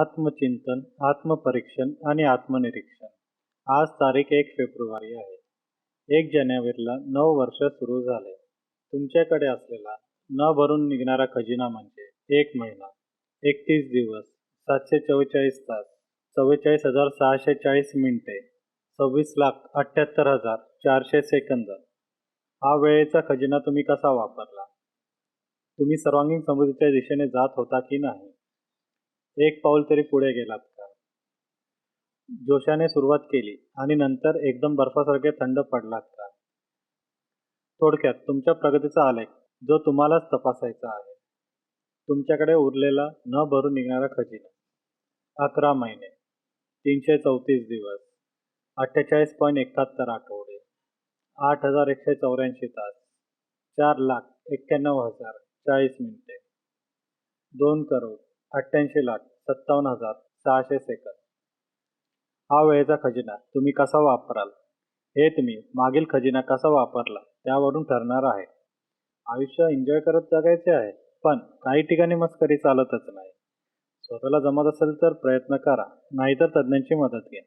आत्मचिंतन आत्मपरीक्षण आणि आत्मनिरीक्षण. आज तारीख एक फेब्रुवारी आहे. एक जानेवारीला नऊ वर्ष सुरू झाले. तुमच्याकडे असलेला न भरून निघणारा खजिना म्हणजे एक महिना एकतीस दिवस सातशे चव्वेचाळीस तास चव्वेचाळीस हजार सहाशे चाळीस मिनिटे सव्वीस लाख अठ्ठ्याहत्तर हजार चारशे सेकंद. हा वेळेचा खजिना तुम्ही कसा वापरला? तुम्ही सर्वांगीण समृद्धीच्या दिशेने जात होता की नाही? एक पाऊल तरी पुढे गेलात का? जोशाने सुरुवात केली आणि नंतर एकदम बर्फासारखे थंड पडलात का? थोडक्यात तुमच्या प्रगतीचा आलेख जो तुम्हालाच तपासायचा आहे. तुमच्याकडे उरलेला न भरून निघणारा खजिना. अकरा महिने तीनशे चौतीस दिवस अठ्ठेचाळीस पॉईंट एकाहत्तर आठवडे आठ हजार एकशे चौऱ्याऐंशी तास चार लाख एक्क्याण्णव हजार चाळीस मिनिटे दोन करोड अठ्ठ्याऐंशी लाख सत्तावन्न हजार सहाशे सेकंद. हा वेळेचा खजिना तुम्ही कसा वापराल? हे तुम्ही मागील खजिना कसा वापरला त्यावरून ठरणार आहे. आयुष्य एन्जॉय करत जगायचे आहे पण काही ठिकाणी मस्करी चालतच नाही. स्वतःला जमत असेल तर प्रयत्न करा नाहीतर तज्ज्ञांची मदत घ्या.